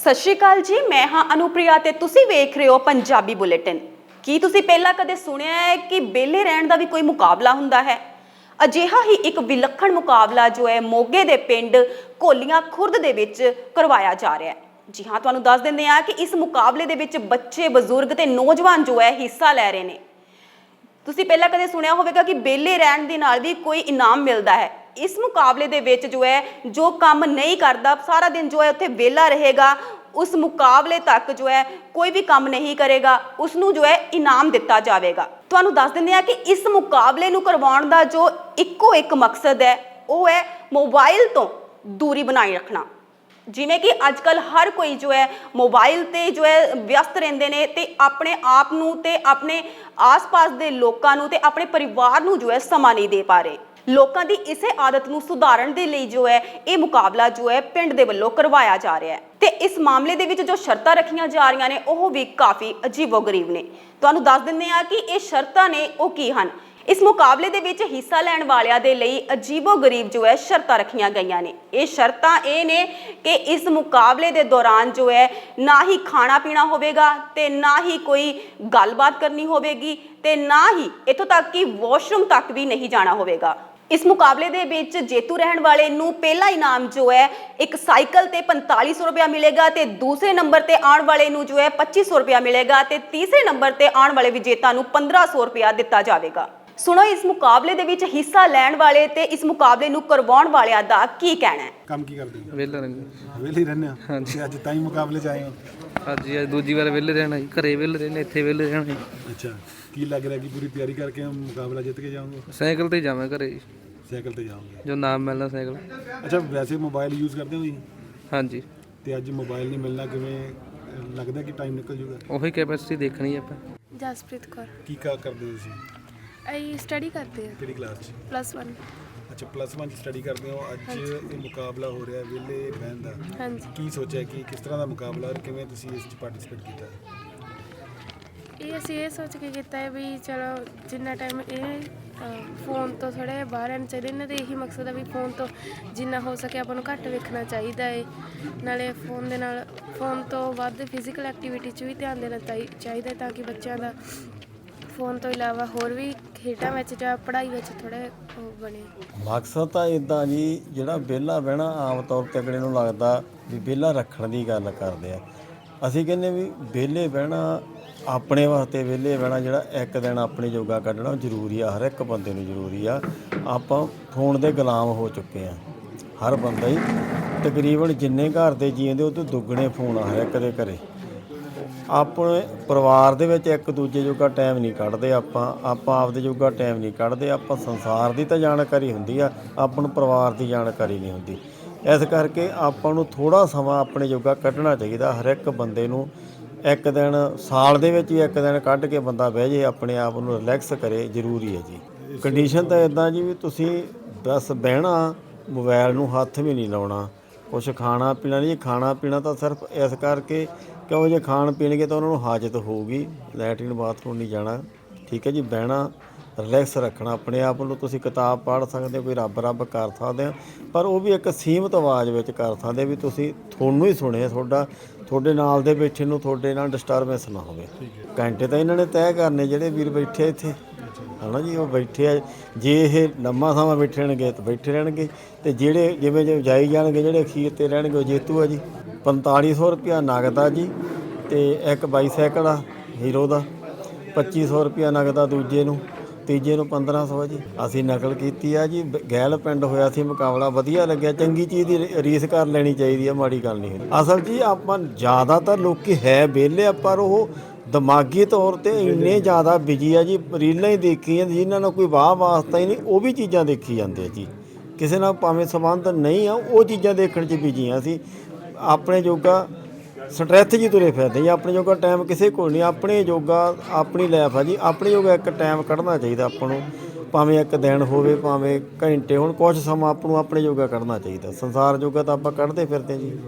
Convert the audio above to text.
ਸਤਿ ਸ਼੍ਰੀ ਅਕਾਲ ਜੀ, ਮੈਂ ਹਾਂ ਅਨੁਪ੍ਰਿਆ ਤੇ ਤੁਸੀਂ ਵੇਖ ਰਹੇ ਹੋ ਪੰਜਾਬੀ ਬੁਲੇਟਿਨ। ਕੀ ਤੁਸੀਂ ਪਹਿਲਾਂ ਕਦੇ ਸੁਣਿਆ ਹੈ ਕਿ ਬੇਲੇ ਰਹਿਣ ਦਾ ਵੀ ਕੋਈ ਮੁਕਾਬਲਾ ਹੁੰਦਾ ਹੈ? ਅਜਿਹਾ ਹੀ ਇੱਕ ਵਿਲੱਖਣ ਮੁਕਾਬਲਾ ਜੋ ਹੈ ਮੋਗੇ ਦੇ ਪਿੰਡ ਕੋਲੀਆਂ ਖੁਰਦ ਦੇ ਵਿੱਚ ਕਰਵਾਇਆ ਜਾ ਰਿਹਾ ਹੈ। ਜੀ ਹਾਂ, ਤੁਹਾਨੂੰ ਦੱਸ ਦਿੰਦੇ ਹਾਂ ਕਿ ਇਸ ਮੁਕਾਬਲੇ ਦੇ ਵਿੱਚ ਬੱਚੇ, ਬਜ਼ੁਰਗ ਤੇ ਨੌਜਵਾਨ ਜੋ ਹੈ ਹਿੱਸਾ ਲੈ ਰਹੇ ਨੇ। ਤੁਸੀਂ ਪਹਿਲਾਂ ਕਦੇ ਸੁਣਿਆ ਹੋਵੇਗਾ ਕਿ ਬੇਲੇ ਰਹਿਣ ਦੇ ਨਾਲ ਵੀ ਕੋਈ ਇਨਾਮ ਮਿਲਦਾ ਹੈ। ਇਸ ਮੁਕਾਬਲੇ ਦੇ ਵਿੱਚ ਜੋ ਹੈ, ਜੋ ਕੰਮ ਨਹੀਂ ਕਰਦਾ, ਸਾਰਾ ਦਿਨ ਜੋ ਹੈ ਉੱਥੇ ਵਿਹਲਾ ਰਹੇਗਾ, ਉਸ ਮੁਕਾਬਲੇ ਤੱਕ ਜੋ ਹੈ, ਕੋਈ ਵੀ ਕੰਮ ਨਹੀਂ ਕਰੇਗਾ ਉਸ ਨੂੰ ਜੋ ਹੈ ਇਨਾਮ ਦਿੱਤਾ ਜਾਵੇਗਾ। ਤੁਹਾਨੂੰ ਦੱਸ ਦਿੰਦੇ ਆ ਕਿ ਇਸ ਮੁਕਾਬਲੇ ਨੂੰ ਕਰਵਾਉਣ ਦਾ ਜੋ ਇੱਕੋ ਇੱਕ ਮਕਸਦ ਹੈ, ਉਹ ਹੈ ਮੋਬਾਈਲ ਤੋਂ ਦੂਰੀ ਬਣਾਈ ਰੱਖਣਾ। ਜਿਵੇਂ ਕਿ ਅੱਜ ਕੱਲ ਹਰ ਕੋਈ ਜੋ ਹੈ, ਮੋਬਾਈਲ ਤੇ ਜੋ ਹੈ ਵਿਅਸਤ ਰਹਿੰਦੇ ਨੇ ਤੇ ਆਪਣੇ ਆਪ ਨੂੰ ਤੇ ਆਪਣੇ ਆਸ-ਪਾਸ ਦੇ ਲੋਕਾਂ ਨੂੰ ਤੇ ਆਪਣੇ ਪਰਿਵਾਰ ਨੂੰ ਜੋ ਹੈ ਸਮਾਂ ਨਹੀਂ ਦੇ ਪਾ ਰਹੇ। ਲੋਕਾਂ ਦੀ ਇਸੇ ਆਦਤ ਨੂੰ ਸੁਧਾਰਨ ਦੇ ਲਈ ਜੋ ਹੈ, ਇਹ ਮੁਕਾਬਲਾ ਜੋ ਹੈ, ਪਿੰਡ ਦੇ ਵੱਲੋਂ ਕਰਵਾਇਆ ਜਾ ਰਿਹਾ ਹੈ। ਤੇ ਇਸ ਮਾਮਲੇ ਦੇ ਵਿੱਚ ਜੋ ਸ਼ਰਤਾਂ ਰੱਖੀਆਂ ਜਾ ਰਹੀਆਂ ਨੇ, ਉਹ ਵੀ ਕਾਫੀ ਅਜੀਬੋ-ਗਰੀਬ ਨੇ। ਤੁਹਾਨੂੰ ਦੱਸ ਦਿੰਦੇ ਆ ਕਿ ਇਹ ਸ਼ਰਤਾਂ ਨੇ, ਉਹ ਕੀ ਹਨ? ਇਸ ਮੁਕਾਬਲੇ ਦੇ ਵਿੱਚ ਹਿੱਸਾ ਲੈਣ ਵਾਲਿਆਂ ਦੇ ਲਈ ਅਜੀਬੋ-ਗਰੀਬ ਜੋ ਹੈ, ਸ਼ਰਤਾਂ ਰੱਖੀਆਂ ਗਈਆਂ ਨੇ। ਇਹ ਸ਼ਰਤਾਂ ਇਹ ਨੇ ਕਿ ਇਸ ਮੁਕਾਬਲੇ ਦੇ ਦੌਰਾਨ ਜੋ ਹੈ, ਨਾ ਹੀ ਖਾਣਾ ਪੀਣਾ ਹੋਵੇਗਾ ਤੇ ਨਾ ਹੀ ਕੋਈ ਗੱਲਬਾਤ ਕਰਨੀ ਹੋਵੇਗੀ ਤੇ ਨਾ ਹੀ ਇਥੋਂ ਤੱਕ ਕਿ ਵਾਸ਼ਰੂਮ ਤੱਕ ਵੀ ਨਹੀਂ ਜਾਣਾ ਹੋਵੇਗਾ। ਇਸ ਮੁਕਾਬਲੇ ਦੇ ਵਿੱਚ ਜੇਤੂ ਰਹਿਣ ਵਾਲੇ ਨੂੰ ਪਹਿਲਾ ਇਨਾਮ ਜੋ ਹੈ ਇੱਕ ਸਾਈਕਲ ਤੇ 4500 ਰੁਪਇਆ ਮਿਲੇਗਾ ਤੇ ਦੂਸਰੇ ਨੰਬਰ ਤੇ ਆਉਣ ਵਾਲੇ ਨੂੰ ਜੋ ਹੈ 2500 ਰੁਪਇਆ ਮਿਲੇਗਾ ਤੇ ਤੀਸਰੇ ਨੰਬਰ ਤੇ ਆਉਣ ਵਾਲੇ ਵਿਜੇਤਾ ਨੂੰ 1500 ਰੁਪਇਆ ਦਿੱਤਾ ਜਾਵੇਗਾ। ਸੁਣੋ ਇਸ ਮੁਕਾਬਲੇ ਦੇ ਵਿੱਚ ਹਿੱਸਾ ਲੈਣ ਵਾਲੇ ਤੇ ਇਸ ਮੁਕਾਬਲੇ ਨੂੰ ਕਰਵਾਉਣ ਵਾਲਿਆਂ ਦਾ ਕੀ ਕਹਿਣਾ ਹੈ? ਕੰਮ ਕੀ ਕਰਦੇ ਹੋ? ਵਿਹਲਾ ਰੰਗ ਵਿਹਲੇ ਹੀ ਰਹਿੰਦੇ ਹੋ? ਹਾਂਜੀ। ਅੱਜ ਤਾਂ ਹੀ ਮੁਕਾਬਲੇ 'ਚ ਆਏ ਹੋ? ਅੱਜ ਹੀ ਅੱਜ ਦੂਜੀ ਵਾਰ ਵਿਹਲੇ ਰਹਿਣਾ ਜੀ ਘਰੇ ਵਿਹਲੇ ਰਹਿਣਾ ਇੱਥੇ ਵਿਹਲੇ ਰਹਿਣਾ ਜੀ। ਅੱਛਾ ਕੀ ਲੱਗ ਰਿਹਾ ਕਿ ਪੂਰੀ ਤਿਆਰੀ ਕਰਕੇ ਮੁਕਾਬਲਾ ਜਿੱਤ ਕੇ ਜਾਓਗੇ? ਸਾਈਕਲ ਤੇ ਜਾਵਾਂ ਘਰੇ ਜੀ। ਸਾਈਕਲ ਤੇ ਜਾਓਗੇ? ਜੋ ਨਾਮ ਮਿਲਣਾ ਸਾਈਕਲ। ਅੱਛਾ ਵੈਸੇ ਮੋਬਾਈਲ ਯੂਜ਼ ਕਰਦੇ ਹੋ ਤੁਸੀਂ? ਹਾਂਜੀ। ਤੇ ਅੱਜ ਮੋਬਾਈਲ ਨਹੀਂ ਮਿਲਣਾ ਕਿਵੇਂ ਲੱਗਦਾ ਕਿ ਟਾਈਮ ਨਿਕਲ ਜੂਗਾ? ਉਹੀ ਕੈਪੈਸਿਟੀ ਦੇਖਣੀ ਆਪਾਂ। ਜਸਪ੍ਰੀਤ ਕੌਰ। ਕੀ ਕਾ ਕਰਦੇ ਹੋ ਤੁਸੀਂ? ਅਸੀਂ ਸਟੱਡੀ ਕਰਦੇ ਹਾਂ। ਕਿਹੜੀ ਕਲਾਸ 'ਚ? ਪਲੱਸ 1 ਅੱਛਾ ਪਲੱਸ 1 ਚ ਸਟੱਡੀ ਕਰਦੇ ਹੋ ਅੱਜ ਇਹ ਮੁਕਾਬਲਾ ਹੋ ਰਿਹਾ ਵਿਹਲੇ ਬਹਿਣ ਦਾ। ਹਾਂਜੀ। ਕੀ ਸੋਚਿਆ ਕਿ ਕਿਸ ਤਰ੍ਹਾਂ ਦਾ ਮੁਕਾਬਲਾ ਔਰ ਕਿਵੇਂ ਤੁਸੀਂ ਇਸ 'ਚ ਪਾਰਟਿਸਿਪੇਟ ਕੀਤਾ? ਇਹ ਅਸੀਂ ਇਹ ਸੋਚ ਕੇ ਕੀਤਾ ਹੈ ਵੀ ਚਲੋ ਜਿੰਨਾ ਟਾਈਮ ਇਹ ਫੋਨ ਤੋਂ ਥੋੜੇ ਬਾਹਰ ਰਹਿਣਾ ਚਾਹੀਦਾ ਇਹਨਾਂ ਦਾ ਇਹੀ ਮਕਸਦ ਹੈ ਵੀ ਫੋਨ ਤੋਂ ਜਿੰਨਾ ਹੋ ਸਕੇ ਆਪਾਂ ਨੂੰ ਘੱਟ ਵੇਖਣਾ ਚਾਹੀਦਾ ਹੈ ਨਾਲੇ ਫੋਨ ਦੇ ਨਾਲ ਫੋਨ ਤੋਂ ਵੱਧ ਫਿਜ਼ੀਕਲ ਐਕਟੀਵਿਟੀ 'ਚ ਵੀ ਧਿਆਨ ਦੇਣਾ ਚਾਹੀ- ਚਾਹੀਦਾ ਹੈ ਤਾਂ ਕਿ ਬੱਚਿਆਂ ਦਾ ਫੋਨ ਤੋਂ ਇਲਾਵਾ ਹੋਰ ਵੀ ਖੇਡਾਂ ਵਿੱਚ ਜਾਂ ਪੜ੍ਹਾਈ ਵਿੱਚ ਥੋੜਾ ਉਹ ਬਣੇ। ਮਕਸਦ ਤਾਂ ਇਦਾਂ ਜੀ, ਜਿਹੜਾ ਵਿਹਲਾ ਬਹਿਣਾ ਆਮ ਤੌਰ ਤੇ ਅਗਲੇ ਨੂੰ ਲੱਗਦਾ ਵੀ ਵਿਹਲਾ ਰੱਖਣ ਦੀ ਗੱਲ ਕਰਦੇ ਆ। ਅਸੀਂ ਕਹਿੰਦੇ ਵੀ ਵਿਹਲੇ ਬਹਿਣਾ, ਆਪਣੇ ਵਾਸਤੇ ਵਿਹਲੇ ਬਹਿਣਾ ਜਿਹੜਾ ਇੱਕ ਦਿਨ ਆਪਣੇ ਯੋਗਾ ਕੱਢਣਾ ਉਹ ਜ਼ਰੂਰੀ ਆ, ਹਰ ਇੱਕ ਬੰਦੇ ਨੂੰ ਜ਼ਰੂਰੀ ਆ। ਆਪਾਂ ਫੋਨ ਦੇ ਗੁਲਾਮ ਹੋ ਚੁੱਕੇ ਆ। ਹਰ ਬੰਦਾ ਹੀ ਤਕਰੀਬਨ ਜਿੰਨੇ ਘਰ ਦੇ ਜੀਂਦੇ ਉਹ ਤੋਂ ਦੁੱਗਣੇ ਫੋਨ ਆ ਹਰ ਇੱਕ ਦੇ ਘਰੇ। ਆਪਣੇ ਪਰਿਵਾਰ ਦੇ ਵਿੱਚ ਇੱਕ ਦੂਜੇ ਜੋਗਾ ਟਾਈਮ ਨਹੀਂ ਕੱਢਦੇ ਆਪਾਂ ਆਪਾਂ ਆਪਦੇ ਜੋਗਾ ਟਾਈਮ ਨਹੀਂ ਕੱਢਦੇ, ਆਪਾਂ ਸੰਸਾਰ ਦੀ ਤਾਂ ਜਾਣਕਾਰੀ ਹੁੰਦੀ ਆ, ਆਪਾਂ ਨੂੰ ਪਰਿਵਾਰ ਦੀ ਜਾਣਕਾਰੀ ਨਹੀਂ ਹੁੰਦੀ। ਇਸ ਕਰਕੇ ਆਪਾਂ ਨੂੰ ਥੋੜਾ ਸਮਾਂ ਆਪਣੇ ਜੋਗਾ ਕੱਢਣਾ ਚਾਹੀਦਾ, ਹਰ ਇੱਕ ਬੰਦੇ ਨੂੰ ਇੱਕ ਦਿਨ, ਸਾਲ ਦੇ ਵਿੱਚ ਹੀ ਇੱਕ ਦਿਨ ਕੱਢ ਕੇ ਬੰਦਾ ਬਹਿ ਜੇ, ਆਪਣੇ ਆਪ ਨੂੰ ਰਿਲੈਕਸ ਕਰੇ, ਜ਼ਰੂਰੀ ਹੈ ਜੀ। ਕੰਡੀਸ਼ਨ ਤਾਂ ਇਦਾਂ ਜੀ ਵੀ ਤੁਸੀਂ ਬਸ ਬਹਿਣਾ ਮੋਬਾਈਲ ਨੂੰ ਹੱਥ ਵੀ ਨਹੀਂ ਲਾਉਣਾ, ਕੁਛ ਖਾਣਾ ਪੀਣਾ ਨਹੀਂ ਖਾਣਾ ਪੀਣਾ ਤਾਂ ਸਿਰਫ ਇਸ ਕਰਕੇ ਕਿਉਂ ਜੇ ਖਾਣ ਪੀਣਗੇ ਤਾਂ ਉਹਨਾਂ ਨੂੰ ਹਾਜਤ ਹੋਊਗੀ ਲੈਟਰਿਨ ਬਾਥਰੂਮ ਨਹੀਂ ਜਾਣਾ। ਠੀਕ ਹੈ ਜੀ ਬਹਿਣਾ ਰਿਲੈਕਸ ਰੱਖਣਾ ਆਪਣੇ ਆਪ ਨੂੰ। ਤੁਸੀਂ ਕਿਤਾਬ ਪੜ੍ਹ ਸਕਦੇ ਹੋ ਕੋਈ ਰੱਬ ਰੱਬ ਕਰ ਸਕਦੇ ਹੋ ਪਰ ਉਹ ਵੀ ਇੱਕ ਸੀਮਤ ਆਵਾਜ਼ ਵਿੱਚ ਕਰ ਸਕਦੇ ਵੀ ਤੁਸੀਂ ਤੁਹਾਨੂੰ ਹੀ ਸੁਣੇ ਤੁਹਾਡਾ ਤੁਹਾਡੇ ਨਾਲ ਦੇ ਬੈਠੇ ਨੂੰ ਤੁਹਾਡੇ ਨਾਲ ਡਿਸਟਰਬੈਂਸ ਨਾ ਹੋਵੇ। ਘੰਟੇ ਤਾਂ ਇਹਨਾਂ ਨੇ ਤੈਅ ਕਰਨੇ ਜਿਹੜੇ ਵੀਰ ਬੈਠੇ ਇੱਥੇ। ਹਨਾ ਜੀ ਉਹ ਬੈਠੇ ਆ। ਜੇ ਇਹ ਲੰਮਾ ਸਮਾਂ ਬੈਠੇ ਰਹਿਣਗੇ ਤਾਂ ਬੈਠੇ ਰਹਿਣਗੇ। ਤੇ ਜਿਹੜੇ ਜਿਵੇਂ ਜਿਵੇਂ ਜਾਈ ਜਾਣਗੇ ਜਿਹੜੇ ਅਖੀਰ ਤੇ ਰਹਿਣਗੇ ਉਹ ਜੇਤੂ ਆ ਜੀ। 4500 ਰੁਪਿਆ ਨਗਦ ਆ ਜੀ ਤੇ ਇੱਕ ਬਾਈਸਾਈਕਲ ਆ, ਹੀਰੋ ਦਾ। 2500 ਰੁਪਿਆ ਨਗਦ ਆ ਦੂਜੇ ਨੂੰ, ਤੀਜੇ ਨੂੰ 1500 ਆ ਜੀ। ਅਸੀਂ ਨਕਲ ਕੀਤੀ ਆ ਜੀ ਗੈਲ ਪਿੰਡ ਹੋਇਆ ਸੀ, ਮੁਕਾਬਲਾ ਵਧੀਆ ਲੱਗਿਆ। ਚੰਗੀ ਚੀਜ਼ ਦੀ ਰੀਸ ਕਰ ਲੈਣੀ ਚਾਹੀਦੀ ਆ, ਮਾੜੀ ਗੱਲ ਨਹੀਂ ਅਸਲ ਜੀ ਆਪਾਂ ਜ਼ਿਆਦਾਤਰ ਲੋਕੀ ਹੈ ਵਿਹਲੇ ਆ, ਪਰ ਉਹ ਦਿਮਾਗੀ ਤੌਰ ਤੇ ਇੰਨੇ ਜ਼ਿਆਦਾ ਬਿਜ਼ੀ ਆ ਜੀ, ਰੀਲਾਂ ਹੀ ਦੇਖੀਆਂ ਜਿਨ੍ਹਾਂ ਨਾਲ ਕੋਈ ਵਾਹ ਵਾਸਤਾ ਹੀ ਨਹੀਂ, ਉਹ ਵੀ ਚੀਜ਼ਾਂ ਦੇਖੀ ਜਾਂਦੇ ਆ ਜੀ। ਕਿਸੇ ਨਾਲ ਭਾਵੇਂ ਸੰਬੰਧ ਨਹੀਂ ਆ, ਉਹ ਚੀਜ਼ਾਂ ਦੇਖਣ 'ਚ ਬਿਜ਼ੀ ਆ ਅਸੀਂ। ਆਪਣੇ ਜੋਗਾ ਸਟ੍ਰੈਥ ਜੀ ਤੁਰੇ ਫਿਰਦੇ ਜੀ, ਆਪਣੇ ਜੋਗਾ ਟਾਈਮ ਕਿਸੇ ਕੋਲ ਨਹੀਂ, ਆਪਣੇ ਜੋਗਾ ਆਪਣੀ ਲਾਈਫ ਆ ਜੀ, ਆਪਣੇ ਜੋਗਾ ਇੱਕ ਟਾਈਮ ਕੱਢਣਾ ਚਾਹੀਦਾ ਆਪਾਂ ਨੂੰ, ਭਾਵੇਂ ਇੱਕ ਦਿਨ ਹੋਵੇ, ਭਾਵੇਂ ਘੰਟੇ ਹੁਣ ਕੁਝ ਸਮਾਂ ਆਪ ਨੂੰ ਆਪਣੇ ਜੋਗਾ ਕੱਢਣਾ ਚਾਹੀਦਾ, ਸੰਸਾਰ ਜੋਗਾ ਤਾਂ ਆਪਾਂ ਕੱਢਦੇ ਫਿਰਦੇ ਜੀ।